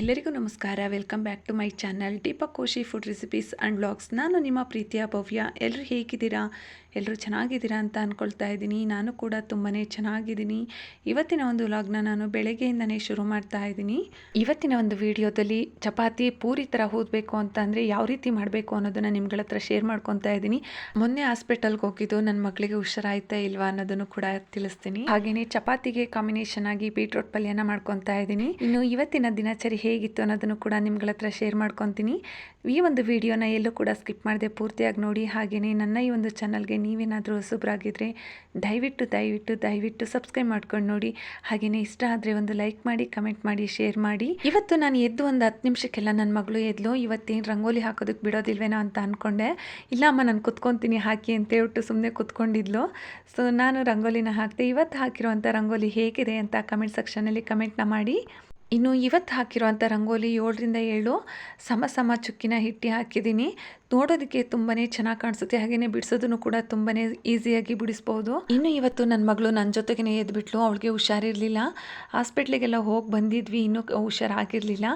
ಎಲ್ಲರಿಗೂ ನಮಸ್ಕಾರ. Welcome back to my channel Deepak Koshi food recipes and vlogs ನಾನು ನಿಮ್ಮ ಪ್ರೀತಿಯ ಭವ್ಯ. ಎಲ್ಲರೂ ಹೇಗಿದ್ದೀರಾ? ಎಲ್ಲರೂ ಚೆನ್ನಾಗಿದ್ದೀರಾ ಅಂತ ಅಂದ್ಕೊಳ್ತಾ ಇದ್ದೀನಿ. ನಾನು ಕೂಡ ತುಂಬಾ ಚೆನ್ನಾಗಿದ್ದೀನಿ. ಇವತ್ತಿನ ಒಂದು ವ್ಲಾಗ್ನ ನಾನು ಬೆಳಗ್ಗೆಯಿಂದನೇ ಶುರು ಮಾಡ್ತಾ ಇದ್ದೀನಿ. ಇವತ್ತಿನ ಒಂದು ವಿಡಿಯೋದಲ್ಲಿ ಚಪಾತಿ ಪೂರಿ ಥರ ಊದಬೇಕು ಅಂತ ಯಾವ ರೀತಿ ಮಾಡಬೇಕು ಅನ್ನೋದನ್ನು ನಿಮ್ಗಳ ಹತ್ರ ಶೇರ್ ಮಾಡ್ಕೊತಾ ಇದ್ದೀನಿ. ಮೊನ್ನೆ ಹಾಸ್ಪಿಟಲ್ಗೆ ಹೋಗಿದ್ದು. ನನ್ನ ಮಗಳಿಗೆ ಹುಷಾರಾಯ್ತಾ ಇಲ್ವಾ ಅನ್ನೋದನ್ನು ಕೂಡ ತಿಳಿಸ್ತೀನಿ. ಹಾಗೆಯೇ ಚಪಾತಿಗೆ ಕಾಂಬಿನೇಷನ್ ಆಗಿ ಬೀಟ್ರೋಟ್ ಪಲ್ಯನ ಮಾಡ್ಕೊತಾ ಇದ್ದೀನಿ. ಇನ್ನು ಇವತ್ತಿನ ದಿನಚರಿ ಹೇಗಿತ್ತು ಅನ್ನೋದನ್ನು ಕೂಡ ನಿಮ್ಗಳ ಹತ್ರ ಶೇರ್ ಮಾಡ್ಕೊತೀನಿ. ಈ ಒಂದು ವಿಡಿಯೋನ ಎಲ್ಲೂ ಕೂಡ ಸ್ಕಿಪ್ ಮಾಡದೆ ಪೂರ್ತಿಯಾಗಿ ನೋಡಿ. ಹಾಗೆಯೇ ನನ್ನ ಈ ಒಂದು ಚಾನಲ್ಗೆ ನೀವೇನಾದರೂ ಹೊಸಬ್ರಾಗಿದ್ದರೆ ದಯವಿಟ್ಟು ದಯವಿಟ್ಟು ದಯವಿಟ್ಟು ಸಬ್ಸ್ಕ್ರೈಬ್ ಮಾಡ್ಕೊಂಡು ನೋಡಿ. ಹಾಗೆಯೇ ಇಷ್ಟ ಆದರೆ ಒಂದು ಲೈಕ್ ಮಾಡಿ ಕಮೆಂಟ್ ಮಾಡಿ ಶೇರ್ ಮಾಡಿ. ಇವತ್ತು ನಾನು ಎದ್ದು ಒಂದು ಹತ್ತು ನಿಮಿಷಕ್ಕೆಲ್ಲ ನನ್ನ ಮಗಳು ಎದ್ಲು. ಇವತ್ತೇನು ರಂಗೋಲಿ ಹಾಕೋದಕ್ಕೆ ಬಿಡೋದಿಲ್ವೇನೋ ಅಂತ ಅಂದ್ಕೊಂಡೆ ಇಲ್ಲ ಅಮ್ಮ, ನಾನು ಕುತ್ಕೊತೀನಿ ಹಾಕಿ ಅಂತ ಹೇಳ್ಬಿಟ್ಟು ಸುಮ್ಮನೆ ಕುತ್ಕೊಂಡಿದ್ಲು. ಸೊ ನಾನು ರಂಗೋಲಿನ ಹಾಕಿದೆ. ಇವತ್ತು ಹಾಕಿರುವಂಥ ರಂಗೋಲಿ ಹೇಗಿದೆ ಅಂತ ಕಮೆಂಟ್ ಸೆಕ್ಷನಲ್ಲಿ ಕಮೆಂಟ್ನ ಮಾಡಿ. ಇನ್ನು ಇವತ್ತು ಹಾಕಿರುವಂಥ ರಂಗೋಲಿ ಏಳರಿಂದ ಏಳು ಸಮ ಸಮ ಚುಕ್ಕಿನ ಹಿಟ್ಟಿ ಹಾಕಿದ್ದೀನಿ. ನೋಡೋದಕ್ಕೆ ತುಂಬಾನೇ ಚೆನ್ನಾಗಿ ಕಾಣಿಸುತ್ತೆ. ಹಾಗೆಯೇ ಬಿಡಿಸೋದನ್ನು ಕೂಡ ತುಂಬಾ ಈಸಿಯಾಗಿ ಬಿಡಿಸ್ಬೋದು. ಇನ್ನು ಇವತ್ತು ನನ್ನ ಮಗಳು ನನ್ನ ಜೊತೆಗೇ ಎದ್ಬಿಟ್ಲು. ಅವಳಿಗೆ ಹುಷಾರಿರಲಿಲ್ಲ. ಹಾಸ್ಪಿಟ್ಲಿಗೆಲ್ಲ ಹೋಗಿ ಬಂದಿದ್ವಿ. ಇನ್ನೂ ಹುಷಾರಾಗಿರಲಿಲ್ಲ.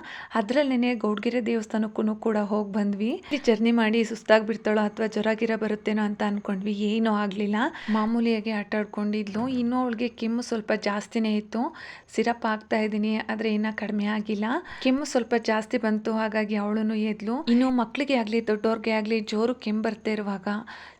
ಅದರಲ್ಲೇ ಗೌಡ್ಗೆರೆ ದೇವಸ್ಥಾನಕ್ಕೂ ಕೂಡ ಹೋಗಿ ಬಂದ್ವಿ. ಜರ್ನಿ ಮಾಡಿ ಸುಸ್ತಾಗಿ ಬಿಡ್ತಾಳೋ ಅಥವಾ ಜ್ವರ ಗಿರ ಬರುತ್ತೇನೋ ಅಂತ ಅಂದ್ಕೊಂಡ್ವಿ ಏನೂ ಆಗಲಿಲ್ಲ. ಮಾಮೂಲಿಯಾಗಿ ಆಟ ಆಡ್ಕೊಂಡಿದ್ಲು. ಇನ್ನೂ ಅವಳಿಗೆ ಕೆಮ್ಮು ಸ್ವಲ್ಪ ಜಾಸ್ತಿನೇ ಇತ್ತು. ಸಿರಪ್ ಆಗ್ತಾ ಇದ್ದೀನಿ, ಆದರೆ ಇನ್ನೂ ಕಡಿಮೆ ಆಗಿಲ್ಲ. ಕೆಮ್ಮು ಸ್ವಲ್ಪ ಜಾಸ್ತಿ ಬಂತು. ಹಾಗಾಗಿ ಅವಳನ್ನು ಎದ್ಲು. ಇನ್ನು ಮಕ್ಕಳಿಗೆ ಆಗಲಿ ದೊಡ್ಡವ್ರಿಗೆ ಆಗಲಿ, ಜೋರು ಕೆಮ್ಮು ಬರ್ತಾ ಇರುವಾಗ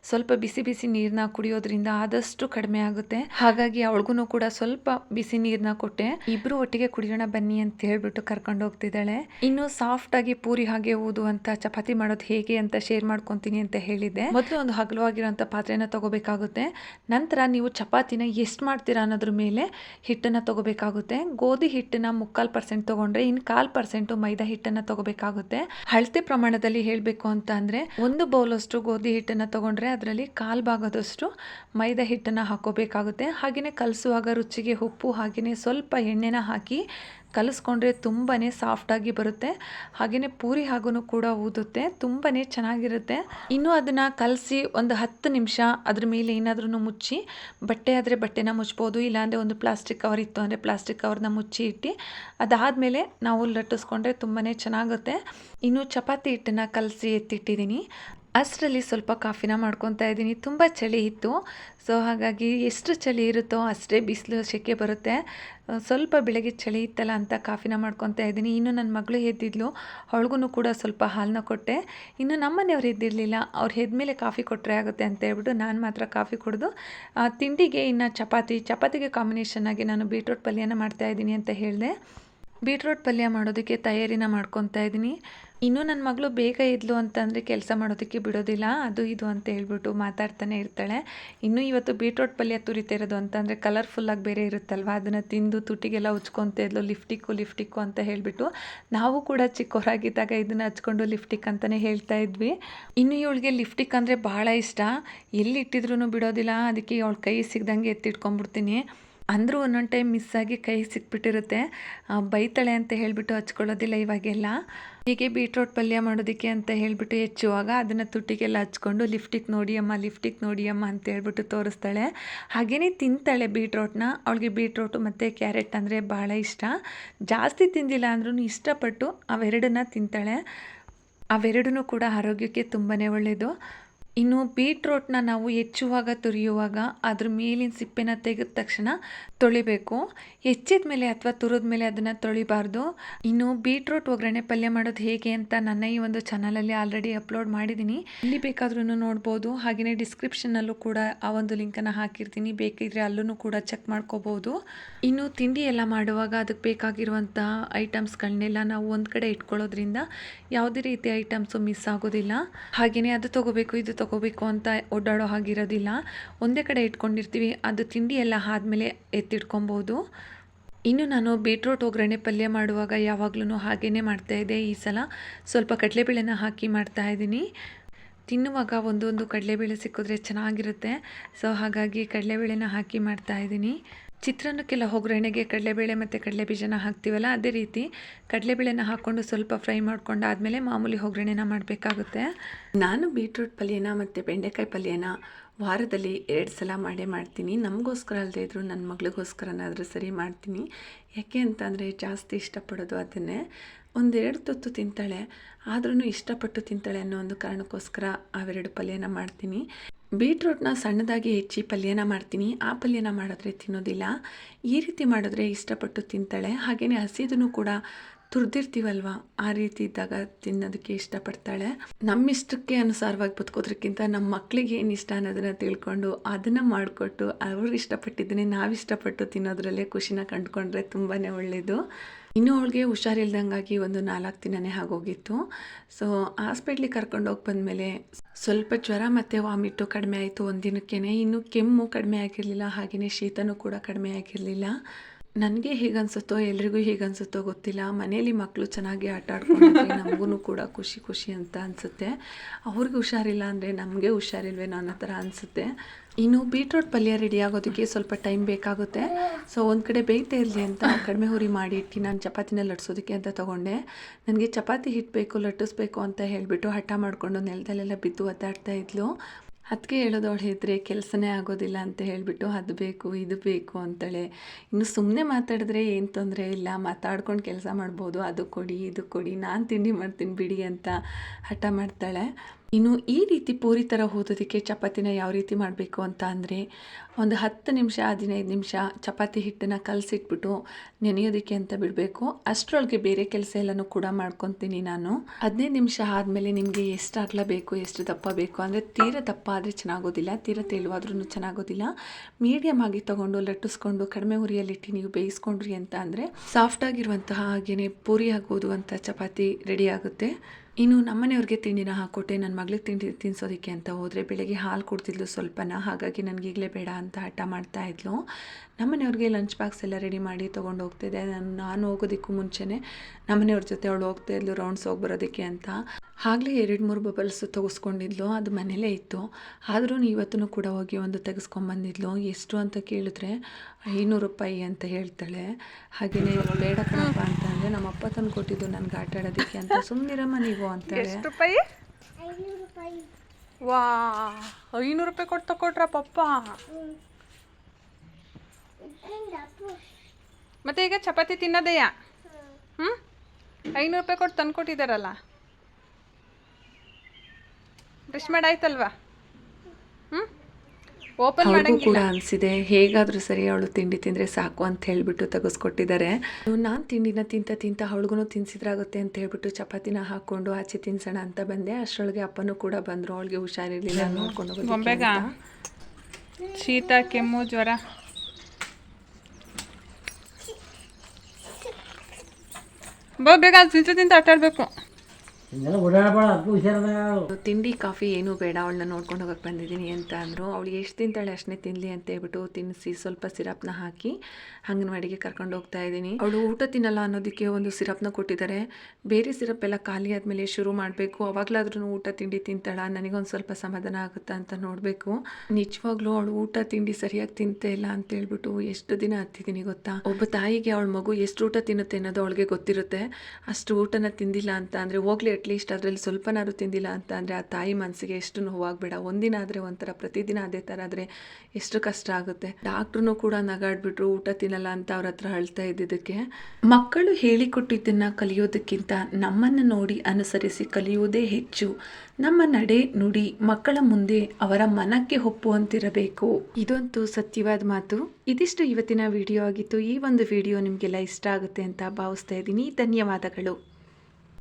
ಸ್ವಲ್ಪ ಬಿಸಿ ಬಿಸಿ ನೀರನ್ನ ಕುಡಿಯೋದ್ರಿಂದ ಆದಷ್ಟು ಕಡಿಮೆ ಆಗುತ್ತೆ. ಹಾಗಾಗಿ ಅವಳಿಗೂ ಕೂಡ ಸ್ವಲ್ಪ ಬಿಸಿ ನೀರನ್ನ ಕೊಟ್ಟೆ. ಇಬ್ರು ಒಟ್ಟಿಗೆ ಕುಡಿಯೋಣ ಬನ್ನಿ ಅಂತ ಹೇಳ್ಬಿಟ್ಟು ಕರ್ಕೊಂಡು ಹೋಗ್ತಿದ್ದಾಳೆ. ಇನ್ನು ಸಾಫ್ಟ್ ಆಗಿ ಪೂರಿ ಹಾಗೆ ಊದು ಅಂತ, ಚಪಾತಿ ಮಾಡೋದು ಹೇಗೆ ಅಂತ ಶೇರ್ ಮಾಡ್ಕೊಂತೀನಿ ಅಂತ ಹೇಳಿದ್ದೆ. ಮೊದಲು ಒಂದು ಹಗಲವಾಗಿರೋಂಥ ಪಾತ್ರೆನ ತಗೋಬೇಕಾಗುತ್ತೆ. ನಂತರ ನೀವು ಚಪಾತಿನ ಎಷ್ಟು ಮಾಡ್ತೀರಾ ಅನ್ನೋದ್ರ ಮೇಲೆ ಹಿಟ್ಟನ್ನು ತಗೋಬೇಕಾಗುತ್ತೆ. ಗೋಧಿ ಹಿಟ್ಟನ್ನ ಮುಕ್ಕಾಲು ಪರ್ಸೆಂಟ್ ತಗೊಂಡ್ರೆ ಇನ್ನು ಕಾಲು ಪರ್ಸೆಂಟು ಮೈದಾ ಹಿಟ್ಟನ್ನು ತಗೋಬೇಕಾಗುತ್ತೆ. ಅಳತೆ ಪ್ರಮಾಣದಲ್ಲಿ ಹೇಳಬೇಕು ಅಂತ ಅಂದರೆ ಒಂದು ಬೌಲಷ್ಟು ಗೋಧಿ ಹಿಟ್ಟನ್ನು ತಗೊಂಡ್ರೆ ಅದರಲ್ಲಿ ಕಾಲು ಭಾಗದಷ್ಟು ಮೈದಾ ಹಿಟ್ಟನ್ನು ಹಾಕೋಬೇಕಾಗುತ್ತೆ. ಹಾಗೆಯೇ ಕಲಸುವಾಗ ರುಚಿಗೆ ಉಪ್ಪು ಹಾಗೆಯೇ ಸ್ವಲ್ಪ ಎಣ್ಣೆನ ಹಾಕಿ ಕಲಿಸ್ಕೊಂಡ್ರೆ ತುಂಬಾ ಸಾಫ್ಟಾಗಿ ಬರುತ್ತೆ. ಹಾಗೆಯೇ ಪೂರಿ ಹಾಗೂ ಕೂಡ ಊದುತ್ತೆ. ತುಂಬಾ ಚೆನ್ನಾಗಿರುತ್ತೆ. ಇನ್ನು ಅದನ್ನು ಕಲಸಿ ಒಂದು ಹತ್ತು ನಿಮಿಷ ಅದ್ರ ಮೇಲೆ ಏನಾದ್ರೂ ಮುಚ್ಚಿ, ಬಟ್ಟೆ ಆದರೆ ಬಟ್ಟೆನ ಮುಚ್ಬೋದು, ಇಲ್ಲಾಂದರೆ ಒಂದು ಪ್ಲಾಸ್ಟಿಕ್ ಕವರ್ ಇತ್ತು ಅಂದರೆ ಪ್ಲಾಸ್ಟಿಕ್ ಕವರ್ನ ಮುಚ್ಚಿ ಇಟ್ಟು, ಅದಾದಮೇಲೆ ನಾವು ಲಟ್ಟಿಸ್ಕೊಂಡ್ರೆ ತುಂಬಾ ಚೆನ್ನಾಗುತ್ತೆ. ಇನ್ನು ಚಪಾತಿ ಹಿಟ್ಟನ್ನು ಕಲಸಿ ಎತ್ತಿಟ್ಟಿದ್ದೀನಿ. ಅಷ್ಟರಲ್ಲಿ ಸ್ವಲ್ಪ ಕಾಫಿನ ಮಾಡ್ಕೊತಾ ಇದ್ದೀನಿ. ತುಂಬ ಚಳಿ ಇತ್ತು. ಸೊ, ಹಾಗಾಗಿ ಎಷ್ಟು ಚಳಿ ಇರುತ್ತೋ ಅಷ್ಟೇ ಬಿಸಿಲು ಸೆಕೆ ಬರುತ್ತೆ. ಸ್ವಲ್ಪ ಬೆಳಗ್ಗೆ ಚಳಿ ಇತ್ತಲ್ಲ ಅಂತ ಕಾಫಿನ ಮಾಡ್ಕೊತಾ ಇದ್ದೀನಿ. ಇನ್ನು ನನ್ನ ಮಗಳು ಎದ್ದಿದ್ಲು. ಅವಳಿಗೂ ಕೂಡ ಸ್ವಲ್ಪ ಹಾಲನ್ನ ಕೊಟ್ಟೆ. ಇನ್ನು ನಮ್ಮನೆಯವ್ರು ಎದ್ದಿರಲಿಲ್ಲ. ಅವ್ರು ಎದ್ಮೇಲೆ ಕಾಫಿ ಕೊಟ್ಟರೆ ಆಗುತ್ತೆ ಅಂತ ಹೇಳ್ಬಿಟ್ಟು ನಾನು ಮಾತ್ರ ಕಾಫಿ ಕುಡಿದು ತಿಂಡಿಗೆ ಇನ್ನು ಚಪಾತಿ, ಚಪಾತಿಗೆ ಕಾಂಬಿನೇಷನ್ ಆಗಿ ನಾನು ಬೀಟ್ರೋಟ್ ಪಲ್ಯನ ಮಾಡ್ತಾಯಿದ್ದೀನಿ ಅಂತ ಹೇಳಿದೆ. ಬೀಟ್ರೋಟ್ ಪಲ್ಯ ಮಾಡೋದಕ್ಕೆ ತಯಾರಿನ ಮಾಡ್ಕೊತಾ ಇದ್ದೀನಿ. ಇನ್ನೂ ನನ್ನ ಮಗಳು ಬೇಗ ಇದ್ಲು ಅಂತಂದರೆ ಕೆಲಸ ಮಾಡೋದಕ್ಕೆ ಬಿಡೋದಿಲ್ಲ, ಅದು ಇದು ಅಂತ ಹೇಳ್ಬಿಟ್ಟು ಮಾತಾಡ್ತಾನೆ ಇರ್ತಾಳೆ. ಇನ್ನೂ ಇವತ್ತು ಬೀಟ್ರೋಟ್ ಪಲ್ಯ ತುರಿತಾ ಇರೋದು ಅಂತಂದರೆ ಕಲರ್ಫುಲ್ಲಾಗಿ ಬೇರೆ ಇರುತ್ತಲ್ವ? ಅದನ್ನು ತಿಂದು ತುಟಿಗೆಲ್ಲ ಉಚ್ಕೊತ ಇದ್ಲು ಲಿಫ್ಟಿಕ್ಕು ಲಿಫ್ಟಿಕ್ಕು ಅಂತ ಹೇಳಿಬಿಟ್ಟು. ನಾವು ಕೂಡ ಚಿಕ್ಕವರಾಗಿದ್ದಾಗ ಇದನ್ನು ಹಚ್ಕೊಂಡು ಲಿಫ್ಟಿಕ್ ಅಂತಲೇ ಹೇಳ್ತಾ ಇದ್ವಿ. ಇನ್ನು ಇವಳಿಗೆ ಲಿಫ್ಟಿಕ್ ಅಂದರೆ ಭಾಳ ಇಷ್ಟ. ಎಲ್ಲಿ ಇಟ್ಟಿದ್ರೂ ಬಿಡೋದಿಲ್ಲ, ಅದಕ್ಕೆ ಅವಳ ಕೈ ಸಿಗ್ದಂಗೆ ಎತ್ತಿಟ್ಕೊಂಡ್ಬಿಡ್ತೀನಿ ಅಂದರೂ ಒಂದೊಂದು ಟೈಮ್ ಮಿಸ್ ಆಗಿ ಕೈ ಸಿಕ್ಬಿಟ್ಟಿರುತ್ತೆ. ಬೈತಾಳೆ ಅಂತ ಹೇಳಿಬಿಟ್ಟು ಹಚ್ಕೊಳ್ಳೋದಿಲ್ಲ ಇವಾಗೆಲ್ಲ ಹೀಗೆ ಬೀಟ್ರೋಟ್ ಪಲ್ಯ ಮಾಡೋದಕ್ಕೆ ಅಂತ ಹೇಳಿಬಿಟ್ಟು ಹೆಚ್ಚುವಾಗ ಅದನ್ನು ತುಟ್ಟಿಗೆಲ್ಲ ಹಚ್ಕೊಂಡು ಲಿಫ್ಟಿಗೆ ನೋಡಿಯಮ್ಮ ಲಿಫ್ಟಿಗೆ ನೋಡಿಯಮ್ಮ ಅಂತ ಹೇಳ್ಬಿಟ್ಟು ತೋರಿಸ್ತಾಳೆ. ಹಾಗೆಯೇ ತಿಂತಾಳೆ ಬೀಟ್ರೋಟ್ನ ಅವಳಿಗೆ ಬೀಟ್ರೋಟು ಮತ್ತು ಕ್ಯಾರೆಟ್ ಅಂದರೆ ಭಾಳ ಇಷ್ಟ. ಜಾಸ್ತಿ ತಿಂದಿಲ್ಲ ಅಂದ್ರೂ ಇಷ್ಟಪಟ್ಟು ಅವೆರಡನ್ನ ತಿಂತಾಳೆ. ಅವೆರಡೂ ಕೂಡ ಆರೋಗ್ಯಕ್ಕೆ ತುಂಬಾ ಒಳ್ಳೆಯದು ಇನ್ನು ಬೀಟ್ರೋಟ್ನ ನಾವು ಹೆಚ್ಚುವಾಗ ತುರಿಯುವಾಗ ಅದ್ರ ಮೇಲಿನ ಸಿಪ್ಪೆನ ತೆಗೆದ ತಕ್ಷಣ ತೊಳಿಬೇಕು. ಹೆಚ್ಚಿದ ಮೇಲೆ ಅಥವಾ ತುರಿದ ಮೇಲೆ ಅದನ್ನು ತೊಳಿಬಾರ್ದು. ಇನ್ನು ಬೀಟ್ರೋಟ್ ಒಗ್ಗರಣೆ ಪಲ್ಯ ಮಾಡೋದು ಹೇಗೆ ಅಂತ ನನ್ನ ಈ ಒಂದು ಚಾನಲಲ್ಲಿ ಆಲ್ರೆಡಿ ಅಪ್ಲೋಡ್ ಮಾಡಿದ್ದೀನಿ. ಇಲ್ಲಿ ಬೇಕಾದ್ರೂ ನೋಡ್ಬೋದು. ಹಾಗೆಯೇ ಡಿಸ್ಕ್ರಿಪ್ಷನ್ನಲ್ಲೂ ಕೂಡ ಆ ಒಂದು ಲಿಂಕನ್ನು ಹಾಕಿರ್ತೀನಿ. ಬೇಕಿದ್ರೆ ಅಲ್ಲೂ ಕೂಡ ಚೆಕ್ ಮಾಡ್ಕೋಬೋದು. ಇನ್ನು ತಿಂಡಿ ಎಲ್ಲ ಮಾಡುವಾಗ ಅದಕ್ಕೆ ಬೇಕಾಗಿರುವಂಥ ಐಟಮ್ಸ್ಗಳನ್ನೆಲ್ಲ ನಾವು ಒಂದು ಕಡೆ ಇಟ್ಕೊಳ್ಳೋದ್ರಿಂದ ಯಾವುದೇ ರೀತಿ ಐಟಮ್ಸು ಮಿಸ್ ಆಗೋದಿಲ್ಲ. ಹಾಗೆಯೇ ಅದು ತೊಗೋಬೇಕು, ಇದು ತಗೋಬೇಕು ಅಂತ ಓಡಾಡೋ ಹಾಗಿರೋದಿಲ್ಲ. ಒಂದೇ ಕಡೆ ಇಟ್ಕೊಂಡಿರ್ತೀವಿ. ಅದು ತಿಂಡಿ ಎಲ್ಲ ಆದಮೇಲೆ ಎತ್ತಿಟ್ಕೊಬೋದು. ಇನ್ನು ನಾನು ಬೀಟ್ರೋಟ್ ಒಗ್ಗರಣೆ ಪಲ್ಯ ಮಾಡುವಾಗ ಯಾವಾಗಲೂ ಹಾಗೇ ಮಾಡ್ತಾಯಿದ್ದೆ ಈ ಸಲ. ಸ್ವಲ್ಪ ಕಡಲೆಬೇಳೆನ ಹಾಕಿ ಮಾಡ್ತಾಯಿದ್ದೀನಿ ತಿನ್ನುವಾಗ ಒಂದೊಂದು ಕಡಲೆಬೇಳೆ ಸಿಕ್ಕಿದ್ರೆ ಚೆನ್ನಾಗಿರುತ್ತೆ. ಸೊ ಹಾಗಾಗಿ ಕಡಲೆಬೇಳೆನ ಹಾಕಿ ಮಾಡ್ತಾಯಿದ್ದೀನಿ ಚಿತ್ರಾನ್ನಕ್ಕೆಲ್ಲ ಒಗ್ಗರಣೆಗೆ ಕಡಲೆಬೇಳೆ ಮತ್ತು ಕಡಲೆ ಬೀಜನ ಹಾಕ್ತೀವಲ್ಲ, ಅದೇ ರೀತಿ ಕಡಲೆಬೇಳೆನ ಹಾಕ್ಕೊಂಡು ಸ್ವಲ್ಪ ಫ್ರೈ ಮಾಡ್ಕೊಂಡು ಆದಮೇಲೆ ಮಾಮೂಲಿ ಒಗ್ಗರಣೆನ ಮಾಡಬೇಕಾಗುತ್ತೆ. ನಾನು ಬೀಟ್ರೂಟ್ ಪಲ್ಯನ ಮತ್ತು ಬೆಂಡೆಕಾಯಿ ಪಲ್ಯನ ವಾರದಲ್ಲಿ ಎರಡು ಸಲ ಮಾಡೇ ಮಾಡ್ತೀನಿ. ನಮಗೋಸ್ಕರ ಅಲ್ಲದೆ ಇದ್ದರೂ ನನ್ನ ಮಗಳಿಗೋಸ್ಕರನಾದರೂ ಸರಿ ಮಾಡ್ತೀನಿ. ಯಾಕೆ ಅಂತಂದರೆ ಜಾಸ್ತಿ ಇಷ್ಟಪಡೋದು ಅದನ್ನೇ. ಒಂದೆರಡು ತುತ್ತು ತಿಂತಾಳೆ ಆದ್ರೂ ಇಷ್ಟಪಟ್ಟು ತಿಂತಾಳೆ ಅನ್ನೋ ಒಂದು ಕಾರಣಕ್ಕೋಸ್ಕರ ಅವೆರಡು ಪಲ್ಯನ ಮಾಡ್ತೀನಿ. ಬೀಟ್ರೂಟ್ನ ಸಣ್ಣದಾಗಿ ಹೆಚ್ಚಿ ಪಲ್ಯನ ಮಾಡ್ತೀನಿ. ಆ ಪಲ್ಯನ ಮಾಡಿದ್ರೆ ತಿನ್ನೋದಿಲ್ಲ. ಈ ರೀತಿ ಮಾಡಿದ್ರೆ ಇಷ್ಟಪಟ್ಟು ತಿಂತಾಳೆ. ಹಾಗೆಯೇ ಹಸಿದೂ ಕೂಡ ತುರ್ದಿರ್ತೀವಲ್ವ? ಆ ರೀತಿ ಇದ್ದಾಗ ತಿನ್ನೋದಕ್ಕೆ ಇಷ್ಟಪಡ್ತಾಳೆ. ನಮ್ಮ ಇಷ್ಟಕ್ಕೆ ಅನುಸಾರವಾಗಿ ಬದುಕೋದ್ರಕ್ಕಿಂತ ನಮ್ಮ ಮಕ್ಕಳಿಗೆ ಏನು ಇಷ್ಟ ಅನ್ನೋದನ್ನು ತಿಳ್ಕೊಂಡು ಅದನ್ನು ಮಾಡಿಕೊಟ್ಟು ಅವ್ರು ಇಷ್ಟಪಟ್ಟಿದ್ದನ್ನೇ ನಾವು ಇಷ್ಟಪಟ್ಟು ತಿನ್ನೋದ್ರಲ್ಲೇ ಖುಷಿನ ಕಂಡುಕೊಂಡ್ರೆ ತುಂಬಾ ಒಳ್ಳೆಯದು ಇನ್ನೂ ಅವಳಿಗೆ ಹುಷಾರಿಲ್ದಂಗಾಗಿ ಒಂದು ನಾಲ್ಕು ದಿನನೇ ಆಗೋಗಿತ್ತು. ಸೊ ಹಾಸ್ಪಿಟ್ಲಿಗೆ ಕರ್ಕೊಂಡು ಹೋಗಿ ಬಂದಮೇಲೆ ಸ್ವಲ್ಪ ಜ್ವರ ಮತ್ತು ವಾಮಿಟ್ಟು ಕಡಿಮೆ ಆಯಿತು ಒಂದು ದಿನಕ್ಕೇ ಇನ್ನು ಕೆಮ್ಮು ಕಡಿಮೆ ಆಗಿರಲಿಲ್ಲ ಹಾಗೆಯೇ ಶೀತನೂ ಕೂಡ ಕಡಿಮೆ ಆಗಿರಲಿಲ್ಲ. ನನಗೆ ಹೇಗನ್ಸುತ್ತೋ, ಎಲ್ರಿಗೂ ಹೇಗನ್ಸುತ್ತೋ ಗೊತ್ತಿಲ್ಲ. ಮನೇಲಿ ಮಕ್ಕಳು ಚೆನ್ನಾಗಿ ಆಟ ಆಡ್ಕೊಂಡಿದ್ರೆ ನಮಗೂ ಕೂಡ ಖುಷಿ ಖುಷಿ ಅಂತ ಅನಿಸುತ್ತೆ. ಅವ್ರಿಗೆ ಹುಷಾರಿಲ್ಲ ಅಂದರೆ ನಮಗೆ ಹುಷಾರಿಲ್ವೇನೋ ಅನ್ನೋ ಥರ ಅನಿಸುತ್ತೆ. ಇನ್ನು ಬೀಟ್ರೋಟ್ ಪಲ್ಯ ರೆಡಿ ಆಗೋದಕ್ಕೆ ಸ್ವಲ್ಪ ಟೈಮ್ ಬೇಕಾಗುತ್ತೆ. ಸೊ ಒಂದು ಕಡೆ ಬೇಯ್ತಾ ಇರಲಿ ಅಂತ ಕಡಿಮೆ ಹುರಿ ಮಾಡಿ ಇಟ್ಟು ನಾನು ಚಪಾತಿನ ಲಟ್ಸೋದಕ್ಕೆ ಅಂತ ತೊಗೊಂಡೆ. ನನಗೆ ಚಪಾತಿ ಹಿಟ್ಟು ಬೇಕು ಲಟ್ಟಿಸ್ಬೇಕು ಅಂತ ಹೇಳಿಬಿಟ್ಟು ಹಠ ಮಾಡಿಕೊಂಡು ನೆಲದಲ್ಲೆಲ್ಲ ಬಿದ್ದು ಒದ್ದಾಡ್ತಾ ಇದ್ಲು. ಅದಕ್ಕೆ ಹೇಳೋದು ಅವಳು ಹೆದ್ರೆ, ಕೆಲಸನೇ ಆಗೋದಿಲ್ಲ ಅಂತ ಹೇಳಿಬಿಟ್ಟು ಅದು ಬೇಕು, ಇದು ಬೇಕು ಅಂತಾಳೆ. ಇನ್ನು ಸುಮ್ಮನೆ ಮಾತಾಡಿದ್ರೆ ಏನು ತೊಂದರೆ ಇಲ್ಲ, ಮಾತಾಡ್ಕೊಂಡು ಕೆಲಸ ಮಾಡ್ಬೋದು, ಅದು ಕೊಡಿ, ಇದು ಕೊಡಿ, ನಾನು ತಿಂಡಿ ಮಾಡ್ತೀನಿ ಬಿಡಿ ಅಂತ ಹಠ ಮಾಡ್ತಾಳೆ. ಇನ್ನು ಈ ರೀತಿ ಪೂರಿ ಥರ ಓದೋದಕ್ಕೆ ಚಪಾತಿನ ಯಾವ ರೀತಿ ಮಾಡಬೇಕು ಅಂತ ಅಂದರೆ ಒಂದು ಹತ್ತು ನಿಮಿಷ, ಹದಿನೈದು ನಿಮಿಷ ಚಪಾತಿ ಹಿಟ್ಟನ್ನು ಕಲಸಿಟ್ಬಿಟ್ಟು ನೆನೆಯೋದಕ್ಕೆ ಅಂತ ಬಿಡಬೇಕು. ಅಷ್ಟರೊಳಗೆ ಬೇರೆ ಕೆಲಸ ಎಲ್ಲನೂ ಕೂಡ ಮಾಡ್ಕೊತೀನಿ ನಾನು. ಹದಿನೈದು ನಿಮಿಷ ಆದಮೇಲೆ ನಿಮಗೆ ಎಷ್ಟು ಅಗಲ ಬೇಕು, ಎಷ್ಟು ದಪ್ಪ ಬೇಕು ಅಂದರೆ ತೀರ ದಪ್ಪ ಆದರೆ ಚೆನ್ನಾಗೋದಿಲ್ಲ, ತೀರ ತೆಳುವಾದ್ರೂ ಚೆನ್ನಾಗೋದಿಲ್ಲ. ಮೀಡಿಯಮ್ ಆಗಿ ತೊಗೊಂಡು ಲಟ್ಟಿಸ್ಕೊಂಡು ಕಡಿಮೆ ಉರಿಯಲ್ಲಿಟ್ಟು ನೀವು ಬೇಯಿಸ್ಕೊಂಡ್ರಿ ಅಂತ ಅಂದರೆ ಸಾಫ್ಟಾಗಿರುವಂತಹ ಹಾಗೆಯೇ ಪೂರಿ ಆಗೋದು ಅಂತ ಚಪಾತಿ ರೆಡಿ ಆಗುತ್ತೆ. ಇನ್ನು ನಮ್ಮನೆಯವ್ರಿಗೆ ತಿಂಡಿನ ಹಾಕ್ಕೊಟ್ಟೆ ನನ್ನ ಮಗಳಿಗೆ ತಿಂಡಿ ತಿನ್ನಿಸೋದಕ್ಕೆ ಅಂತ ಹೋದರೆ ಬೆಳಗ್ಗೆ ಹಾಲು ಕೊಡ್ತಿದ್ಲು ಸ್ವಲ್ಪನ, ಹಾಗಾಗಿ ನನಗೆ ಈಗಲೇ ಬೇಡ ಅಂತ ಹಠ ಮಾಡ್ತಾ ಇದ್ಲು. ನಮ್ಮನೆಯವ್ರಿಗೆ ಲಂಚ್ ಬಾಕ್ಸ್ ಎಲ್ಲ ರೆಡಿ ಮಾಡಿ ತೊಗೊಂಡು ಹೋಗ್ತಿದ್ದೆ. ನಾನು ನಾನು ಹೋಗೋದಕ್ಕೂ ಮುಂಚೆನೇ ನಮ್ಮನೆಯವ್ರ ಜೊತೆ ಅವಳು ಹೋಗ್ತಾ ಇದ್ಲು ರೌಂಡ್ಸ್ ಹೋಗಿ ಬರೋದಕ್ಕೆ ಅಂತ. ಆಗಲೇ ಎರಡು, ಮೂರು ಬಬಲ್ಸ್ ತೆಗೆಸ್ಕೊಂಡಿದ್ಲು, ಅದು ಮನೇಲೇ ಇತ್ತು. ಆದರೂ ಇವತ್ತೂ ಕೂಡ ಹೋಗಿ ಒಂದು ತೆಗೆಸ್ಕೊಂಬಂದಿದ್ಲು ಎಷ್ಟು ಅಂತ ಕೇಳಿದ್ರೆ ಐನೂರು ರೂಪಾಯಿ ಅಂತ ಹೇಳ್ತಾಳೆ. ಹಾಗೆಯೇ ಬೇಡ ಕಣಪ್ಪ ಅಂತ ಅಂದರೆ ನಮ್ಮ ಅಪ್ಪ ತಂದು ಕೊಟ್ಟಿದ್ದು ನನಗೆ ಆಟ ಆಡೋದಕ್ಕೆ ಅಂತ. ಸುಮ್ಮನಿರಮ್ಮ ನೀವು. ಅಂತಾಳೆ ಎಷ್ಟು ರೂಪಾಯಿ? ವಾ, ಐನೂರು ರೂಪಾಯಿ ಕೊಟ್ಟು ತಕೊಟ್ರ ಪಪ್ಪ. ಮತ್ತೆ ಈಗ ಚಪಾತಿ ತಿನ್ನೋದೆಯಾ? ಹ್ಮ್? ಐನೂರು ರೂಪಾಯಿ ಕೊಟ್ಟು ತಂದ್ಕೊಟ್ಟಿದಾರಲ್ಲ ಬ್ರಷ್ ಮಾಡಾಯ್ತಲ್ವಾ ಓಪನ್ ಅವಳಿಗೂ ಕೂಡ ಅನ್ಸಿದೆ ಹೇಗಾದರೂ ಸರಿ ಅವಳು ತಿಂಡಿ ತಿಂದ್ರೆ ಸಾಕು ಅಂತ ಹೇಳ್ಬಿಟ್ಟು ತೆಗೆಸ್ಕೊಟ್ಟಿದ್ದಾರೆ. ನಾನು ತಿಂಡಿನ ತಿಂತ ತಿಂತ ಅವಳಿಗೂ ತಿನ್ಸಿದ್ರಾಗುತ್ತೆ ಅಂತ ಹೇಳ್ಬಿಟ್ಟು ಚಪಾತಿನ ಹಾಕೊಂಡು ಆಚೆ ತಿನ್ಸೋಣ ಅಂತ ಬಂದೆ. ಅಷ್ಟರೊಳಗೆ ಅಪ್ಪನೂ ಕೂಡ ಬಂದ್ರು ಅವಳಿಗೆ ಹುಷಾರಿರ್ಲಿಲ್ಲ ನೋಡ್ಕೊಂಡು ಗೊಂಬೆಗ. ಶೀತ ಕೆಮ್ಮು ಜ್ವರ. ಬೇಗ ತಿಂತ ತಿಂತ ಆಟ ತಿಂಡಿ, ಕಾಫಿ ಏನೂ ಬೇಡ, ಅವಳನ್ನ ನೋಡ್ಕೊಂಡು ಹೋಗಕ್ಕೆ ಬಂದಿದ್ದೀನಿ ಅಂತ ಅಂದರು. ಅವಳಿಗೆ ಎಷ್ಟು ತಿಂತಾಳೆ ಅಷ್ಟನೇ ತಿನ್ಲಿ ಅಂತ ಹೇಳ್ಬಿಟ್ಟು ತಿನ್ನಿಸಿ, ಸ್ವಲ್ಪ ಸಿರಪ್ನ ಹಾಕಿ ಅಂಗನವಾಡಿಗೆ ಕರ್ಕೊಂಡು ಹೋಗ್ತಾ ಇದ್ದೀನಿ. ಅವಳು ಊಟ ತಿನ್ನಲ್ಲ ಅನ್ನೋದಕ್ಕೆ ಒಂದು ಸಿರಪ್ನ ಕೊಟ್ಟಿದ್ದಾರೆ. ಬೇರೆ ಸಿರಪ್ ಎಲ್ಲ ಖಾಲಿ ಆದಮೇಲೆ ಶುರು ಮಾಡಬೇಕು. ಅವಾಗಲಾದ್ರೂ ಊಟ ತಿಂಡಿ ತಿಂತಾಳ? ನನಗೊಂದು ಸ್ವಲ್ಪ ಸಮಾಧಾನ ಆಗುತ್ತಾ ಅಂತ ನೋಡಬೇಕು. ನಿಜವಾಗ್ಲೂ ಅವಳು ಊಟ ತಿಂಡಿ ಸರಿಯಾಗಿ ತಿಂತೇ ಇಲ್ಲ ಅಂತ ಹೇಳ್ಬಿಟ್ಟು ಎಷ್ಟು ದಿನ ಹತ್ತಿದ್ದೀನಿ ಗೊತ್ತಾ? ಒಬ್ಬ ತಾಯಿಗೆ ಅವಳ ಮಗು ಎಷ್ಟು ಊಟ ತಿನ್ನುತ್ತೆ ಅನ್ನೋದು ಅವಳಿಗೆ ಗೊತ್ತಿರುತ್ತೆ. ಅಷ್ಟು ಊಟನ ತಿಂದಿಲ್ಲ ಅಂತ ಅಂದರೆ ಹೋಗ್ಲಿ ಅಟ್ಲೀಸ್ಟ್ ಅದರಲ್ಲಿ ಸ್ವಲ್ಪನಾದ್ರು ತಿಂದಿಲ್ಲ ಅಂತ ಅಂದರೆ ಆ ತಾಯಿ ಮನಸ್ಸಿಗೆ ಎಷ್ಟು ನೋವಾಗಬೇಡ. ಒಂದಿನ ಆದರೆ ಒಂಥರ, ಪ್ರತಿದಿನ ಅದೇ ಥರ ಆದರೆ ಎಷ್ಟು ಕಷ್ಟ ಆಗುತ್ತೆ. ಡಾಕ್ಟ್ರೂ ಕೂಡ ನಗಾಡ್ಬಿಟ್ರು, ಊಟ ತಿನ್ನಲ್ಲ ಅಂತ ಅವ್ರ ಹತ್ರ ಅಳ್ತಾ ಇದ್ದಿದ್ದಕ್ಕೆ. ಮಕ್ಕಳು ಹೇಳಿಕೊಟ್ಟಿದ್ದನ್ನು ಕಲಿಯೋದಕ್ಕಿಂತ ನಮ್ಮನ್ನು ನೋಡಿ ಅನುಸರಿಸಿ ಕಲಿಯುವುದೇ ಹೆಚ್ಚು. ನಮ್ಮ ನಡೆ ನುಡಿ, ಮಕ್ಕಳ ಮುಂದೆ ಅವರ ಮನಕ್ಕೆ ಒಪ್ಪುವಂತಿರಬೇಕು ಇದಂತೂ ಸತ್ಯವಾದ ಮಾತು. ಇದಿಷ್ಟು ಇವತ್ತಿನ ವಿಡಿಯೋ ಆಗಿತ್ತು. ಈ ಒಂದು ವಿಡಿಯೋ ನಿಮಗೆಲ್ಲ ಇಷ್ಟ ಆಗುತ್ತೆ ಅಂತ ಭಾವಿಸ್ತಾ ಇದ್ದೀನಿ. ಧನ್ಯವಾದಗಳು.